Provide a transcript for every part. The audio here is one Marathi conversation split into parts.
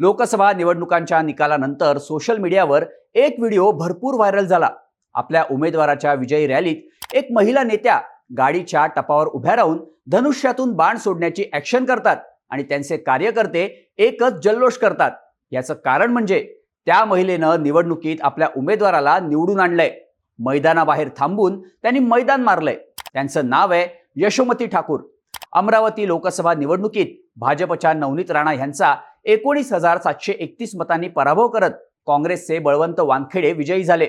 लोकसभा निवडणुकांच्या निकालानंतर सोशल मीडियावर एक व्हिडिओ भरपूर व्हायरल झाला. आपल्या उमेदवाराच्या विजयी रॅलीत एक महिला नेत्या गाडीच्या टपावर उभ्या राहून धनुष्यातून बाण सोडण्याची ऍक्शन करतात आणि त्यांचे कार्यकर्ते एकच जल्लोष करतात. याचं कारण म्हणजे त्या महिलेनं निवडणुकीत आपल्या उमेदवाराला निवडून आणलंय. मैदानाबाहेर थांबून त्यांनी मैदान मारलंय. त्यांचं नाव आहे यशोमती ठाकूर. अमरावती लोकसभा निवडणुकीत भाजपच्या नवनीत राणा यांचा एकोणीस हजार सातशे एकतीस मतांनी पराभव करत काँग्रेसचे बळवंत वानखेडे विजयी झाले.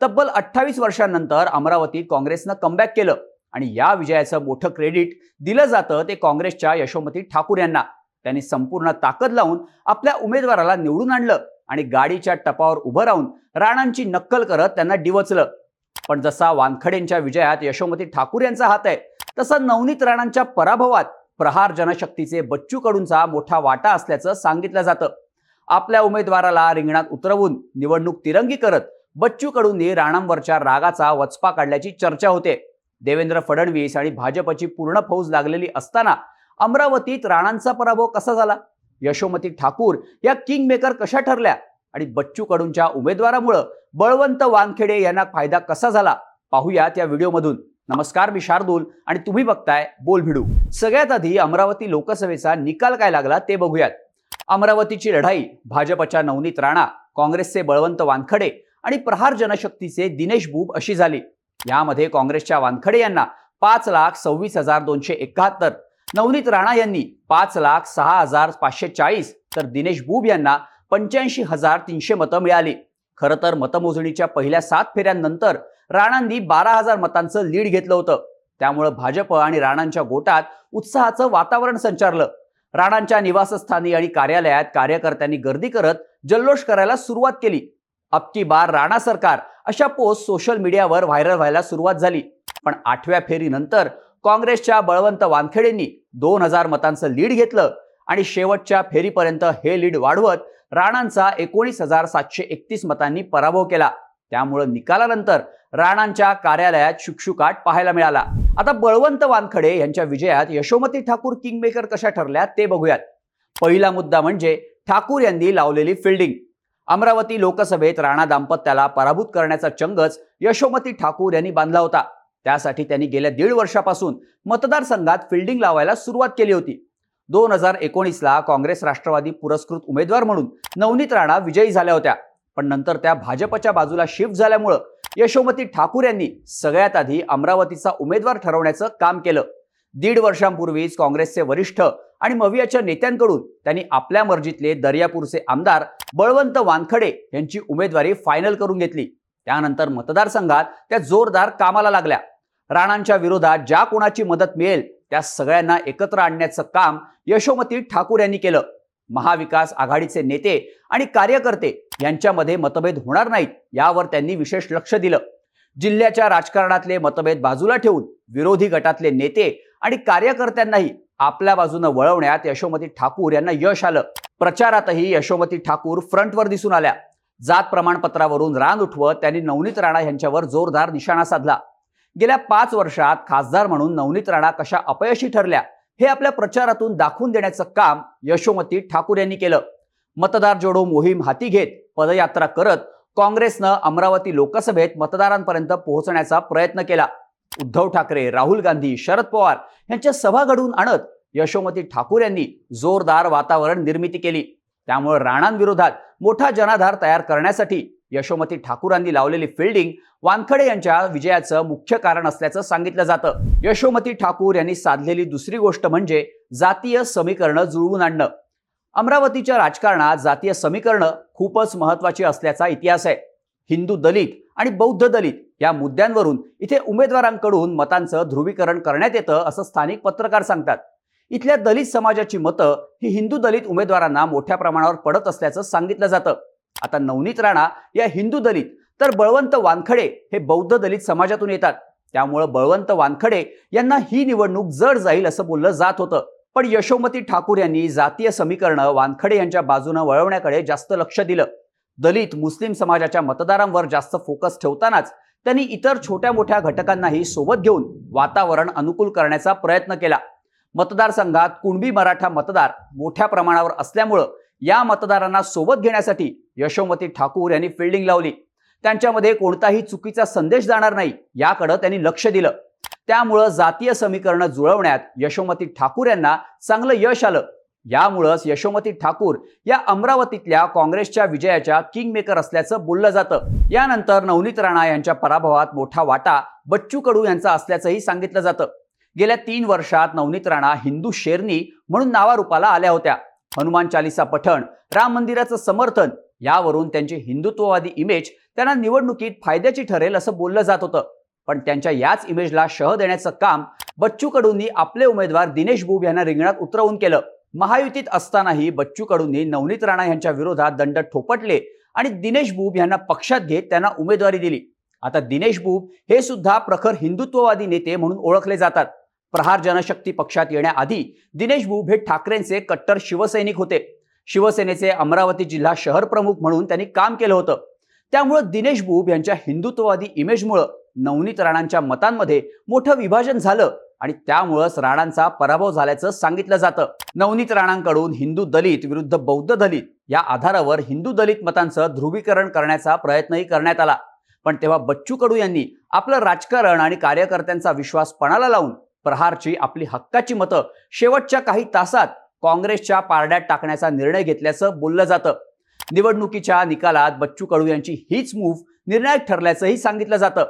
तब्बल अठ्ठावीस वर्षांनंतर अमरावतीत काँग्रेसनं कमबॅक केलं आणि या विजयाचं मोठं क्रेडिट दिलं जातं ते काँग्रेसच्या यशोमती ठाकूर यांना. त्यांनी संपूर्ण ताकद लावून आपल्या उमेदवाराला निवडून आणलं आणि गाडीच्या टपावर उभं राहून राणांची नक्कल करत त्यांना डिवचलं. पण जसा वानखडेंच्या विजयात यशोमती ठाकूर यांचा हात आहे तसा नवनीत राणांच्या पराभवात प्रहार जनशक्तीचे बच्चू कडूंचा मोठा वाटा असल्याचं सांगितलं जातं. आपल्या उमेदवाराला रिंगणात उतरवून निवडणूक तिरंगी करत बच्चू कडूंनी राणांवरच्या रागाचा वचपा काढल्याची चर्चा होते. देवेंद्र फडणवीस आणि भाजपची पूर्ण फौज लागलेली असताना अमरावतीत राणांचा पराभव कसा झाला? यशोमती ठाकूर या किंग मेकर कशा ठरल्या? आणि बच्चू कडूंच्या उमेदवारामुळं बळवंत वानखेडे यांना फायदा कसा झाला? पाहूयात या व्हिडिओमधून. नमस्कार मी शार्दूल आणि तुम्ही बघताय बोल भिडू. सगळ्यात आधी अमरावती लोकसभेचा निकाल काय लागला ते बघूयात. अमरावतीची लढाई भाजपच्या नवनीत राणा काँग्रेसचे बळवंत वानखडे आणि प्रहार जनशक्तीचे दिनेश बुब अशी झाली. यामध्ये काँग्रेसच्या वानखडे यांना पाच लाख सव्वीस हजार दोनशे एकाहत्तर नवनीत राणा यांनी पाच लाख सहा हजार पाचशे चाळीस तर दिनेश बुब यांना पंच्याऐंशी हजार तीनशे मतं मिळाली. खरं तर मतमोजणीच्या पहिल्या सात फेऱ्यांनंतर राणांनी बारा हजार मतांचं लीड घेतलं होतं. त्यामुळं भाजप आणि राणांच्या गोटात उत्साहाचं वातावरण संचारलं. राणांच्या निवासस्थानी आणि कार्यालयात कार्यकर्त्यांनी गर्दी करत जल्लोष करायला सुरुवात केली. अबकी बार राणा सरकार अशा पोस्ट सोशल मीडियावर व्हायरल व्हायला सुरुवात झाली. पण आठव्या फेरीनंतर काँग्रेसच्या बळवंत वानखेडेंनी दोन हजार मतांचं लीड घेतलं आणि शेवटच्या फेरीपर्यंत हे लीड वाढवत राणांचा एकोणीस हजार सातशे एकतीस मतांनी पराभव केला. त्यामुळं निकालानंतर राणांच्या कार्यालयात शुकशुकाट पाहायला मिळाला. आता बळवंत वानखडे यांच्या विजयात यशोमती ठाकूर किंगमेकर कशा ठरल्या ते बघूयात. पहिला मुद्दा म्हणजे ठाकूर यांनी लावलेली फिल्डिंग अमरावती लोकसभेत राणा दाम्पत्याला पराभूत करण्याचा चंगच यशोमती ठाकूर यांनी बांधला होता. त्यासाठी त्यांनी गेल्या दीड वर्षापासून मतदारसंघात फिल्डिंग लावायला सुरुवात केली होती. दोन हजार एकोणीसला काँग्रेस राष्ट्रवादी पुरस्कृत उमेदवार म्हणून नवनीत राणा विजयी झाल्या होत्या. पण नंतर त्या भाजपच्या बाजूला शिफ्ट झाल्यामुळं यशोमती ठाकूर यांनी सगळ्यात आधी अमरावतीचा उमेदवार ठरवण्याचं काम केलं. दीड वर्षांपूर्वीच काँग्रेसचे वरिष्ठ आणि मवियाच्या नेत्यांकडून त्यांनी आपल्या मर्जीतले दर्यापूरचे आमदार बळवंत वानखडे यांची उमेदवारी फायनल करून घेतली. त्यानंतर मतदारसंघात त्या जोरदार कामाला लागल्या. राणांच्या विरोधात ज्या कोणाची मदत मिळेल त्या सगळ्यांना एकत्र आणण्याचं काम यशोमती ठाकूर यांनी केलं. महाविकास आघाडीचे नेते आणि कार्यकर्ते यांच्यामध्ये मतभेद होणार नाहीत यावर त्यांनी विशेष लक्ष दिलं. जिल्ह्याच्या राजकारणातले मतभेद बाजूला ठेवून विरोधी गटातले नेते आणि कार्यकर्त्यांनाही आपल्या बाजूनं वळवण्यात यशोमती ठाकूर यांना यश आलं. प्रचारातही यशोमती ठाकूर फ्रंटवर दिसून आल्या. जात प्रमाणपत्रावरून रान उठवत त्यांनी नवनीत राणा यांच्यावर जोरदार निशाणा साधला. गेल्या पाच वर्षात खासदार म्हणून नवनीत राणा कशा अपयशी ठरल्या हे आपल्या प्रचारातून दाखवून देण्याचं काम यशोमती ठाकूर यांनी केलं. मतदार जोडो मोहीम हाती घेत पदयात्रा करत काँग्रेसनं अमरावती लोकसभेत मतदारांपर्यंत पोहोचण्याचा प्रयत्न केला. उद्धव ठाकरे राहुल गांधी शरद पवार यांच्या सभा घडवून आणत यशोमती ठाकूर यांनी जोरदार वातावरण निर्मिती केली. त्यामुळे राणांविरोधात मोठा जनाधार तयार करण्यासाठी यशोमती ठाकूरांनी लावलेली फिल्डिंग वानखडे यांच्या विजयाचं मुख्य कारण असल्याचं सांगितलं जातं. यशोमती ठाकूर यांनी साधलेली दुसरी गोष्ट म्हणजे जातीय समीकरणं जुळवून आणणं. अमरावतीच्या राजकारणात जातीय समीकरणं खूपच महत्वाची असल्याचा इतिहास आहे. हिंदू दलित आणि बौद्ध दलित या मुद्द्यांवरून इथे उमेदवारांकडून मतांचं ध्रुवीकरण करण्यात येतं असं स्थानिक पत्रकार सांगतात. इथल्या दलित समाजाची मतं ही हिंदू दलित उमेदवारांना मोठ्या प्रमाणावर पडत असल्याचं सांगितलं जातं. आता नवनीत राणा या हिंदू दलित तर बळवंत वानखडे हे बौद्ध दलित समाजातून येतात. त्यामुळं बळवंत वानखडे यांना ही निवडणूक जड जाईल असं बोललं जात होतं. पण यशोमती ठाकूर यांनी जातीय समीकरणं वानखडे यांच्या बाजूनं वळवण्याकडे जास्त लक्ष दिलं. दलित मुस्लिम समाजाच्या मतदारांवर जास्त फोकस ठेवतानाच त्यांनी इतर छोट्या मोठ्या घटकांनाही सोबत घेऊन वातावरण अनुकूल करण्याचा प्रयत्न केला. मतदारसंघात कुणबी मराठा मतदार मोठ्या प्रमाणावर असल्यामुळं या मतदारांना सोबत घेण्यासाठी यशोमती ठाकूर यांनी फिल्डिंग लावली. त्यांच्यामध्ये कोणताही चुकीचा संदेश जाणार नाही याकडे त्यांनी लक्ष दिलं. त्यामुळं जातीय समीकरणं जुळवण्यात यशोमती ठाकूर यांना चांगलं यश आलं. यामुळंच यशोमती ठाकूर या अमरावतीतल्या काँग्रेसच्या विजयाच्या किंग मेकर असल्याचं बोललं जातं. यानंतर नवनीत राणा यांच्या पराभवात मोठा वाटा बच्चू कडू यांचा असल्याचंही सांगितलं जातं. गेल्या तीन वर्षात नवनीत राणा हिंदू शेरनी म्हणून नावारूपाला आल्या होत्या. हनुमान चालिसा पठण राम मंदिराचं समर्थन यावरून त्यांची हिंदुत्ववादी इमेज त्यांना निवडणुकीत फायद्याची ठरेल असं बोललं जात होतं. पण त्यांच्या याच इमेजला शह देण्याचं काम बच्चू कडूंनी आपले उमेदवार दिनेश बुब यांना रिंगणात उतरवून केलं. महायुतीत असतानाही बच्चू कडूंनी नवनीत राणा यांच्या विरोधात दंड ठोपटले आणि दिनेश बुब यांना पक्षात घेत त्यांना उमेदवारी दिली. आता दिनेश बुब हे सुद्धा प्रखर हिंदुत्ववादी नेते म्हणून ओळखले जातात. प्रहार जनशक्ती पक्षात येण्याआधी दिनेश बुब हे ठाकरेंचे कट्टर शिवसैनिक होते. शिवसेनेचे अमरावती जिल्हा शहर प्रमुख म्हणून त्यांनी काम केलं होतं. त्यामुळं दिनेश बुब यांच्या हिंदुत्ववादी इमेजमुळं नवनीत राणांच्या मतांमध्ये मोठं विभाजन झालं आणि त्यामुळंच राणांचा पराभव झाल्याचं सांगितलं जातं. नवनीत राणांकडून हिंदू दलित विरुद्ध बौद्ध दलित या आधारावर हिंदू दलित मतांचं ध्रुवीकरण करण्याचा प्रयत्नही करण्यात आला. पण तेव्हा बच्चू कडू यांनी आपलं राजकारण आणि कार्यकर्त्यांचा विश्वास पणाला लावून प्रहारची आपली हक्काची मतं. शेवटच्या काही तासात काँग्रेसच्या पारड्यात टाकण्याचा निर्णय घेतल्याचं बोललं जातं. निवडणुकीच्या निकालात बच्चू कडू यांची हीच मूव्ह निर्णायक ठरल्याचंही सांगितलं जातं.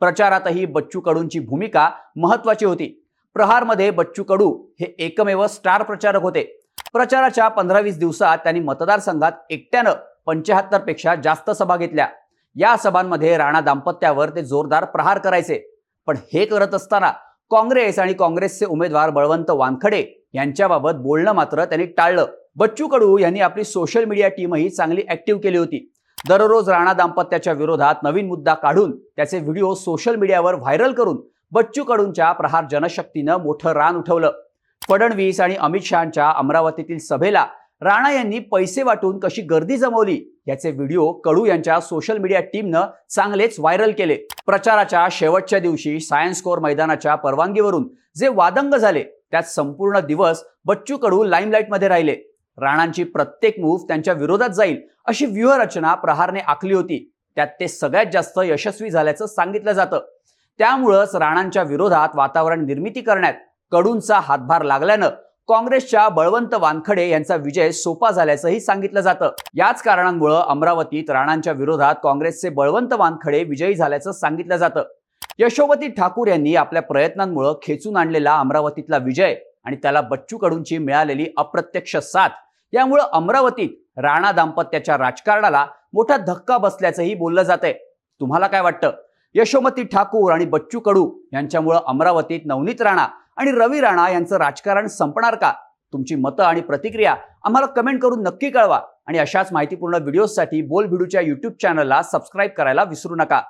प्रचारातही बच्चू कडूंची भूमिका महत्वाची होती. प्रहारमध्ये बच्चू कडू हे एकमेव स्टार प्रचारक होते. प्रचाराच्या पंधरा वीस दिवसात त्यांनी मतदारसंघात एकट्यानं पंच्याहत्तरपेक्षा जास्त सभा घेतल्या. या सभांमध्ये राणा दाम्पत्यावर ते जोरदार प्रहार करायचे. पण हे करत असताना काँग्रेस आणि काँग्रेसचे उमेदवार बळवंत वानखडे यांच्याबाबत बोलणं मात्र त्यांनी टाळलं. बच्चू कडू यांनी आपली सोशल मीडिया टीमही चांगली ऍक्टिव्ह केली होती. दररोज राणा दाम्पत्याच्या विरोधात नवीन मुद्दा काढून त्याचे व्हिडिओ सोशल मीडियावर व्हायरल करून बच्चू कडूंच्या प्रहार जनशक्तीनं मोठं रान उठवलं. फडणवीस आणि अमित शहाच्या अमरावतीतील सभेला राणा यांनी पैसे वाटून कशी गर्दी जमवली याचे व्हिडिओ कडू यांच्या सोशल मीडिया टीमनं चांगलेच व्हायरल केले. प्रचाराच्या शेवटच्या दिवशी सायन्स कोर मैदानाच्या परवानगीवरून जे वादंग झाले त्यात संपूर्ण दिवस बच्चू कडू लाईमलाईटमध्ये राहिले. राणांची प्रत्येक मूव्ह त्यांच्या विरोधात जाईल अशी व्यूहरचना प्रहारने आखली होती. त्यात ते सगळ्यात जास्त यशस्वी झाल्याचं सांगितलं जातं. त्यामुळंच राणांच्या विरोधात वातावरण निर्मिती करण्यात कडूंचा हातभार लागल्यानं काँग्रेसच्या बळवंत वानखडे यांचा विजय सोपा झाल्याचंही सांगितलं जातं. याच कारणांमुळं अमरावतीत राणांच्या विरोधात काँग्रेसचे बळवंत वानखडे विजयी झाल्याचं सांगितलं जातं. यशोमती ठाकूर यांनी आपल्या प्रयत्नांमुळे खेचून आणलेला अमरावतीतला विजय आणि त्याला बच्चू कडूंची मिळालेली अप्रत्यक्ष साथ यामुळं अमरावतीत राणा दाम्पत्याच्या राजकारणाला मोठा धक्का बसल्याचंही बोललं जातंय. तुम्हाला काय वाटतं? यशोमती ठाकूर आणि बच्चू कडू यांच्यामुळं अमरावतीत नवनीत राणा आणि रवी राणा यांचं राजकारण संपणार का? तुमची मतं आणि प्रतिक्रिया आम्हाला कमेंट करून नक्की कळवा. आणि अशाच माहितीपूर्ण व्हिडिओजसाठी बोल भिडूच्या युट्यूब चॅनलला सबस्क्राईब करायला विसरू नका.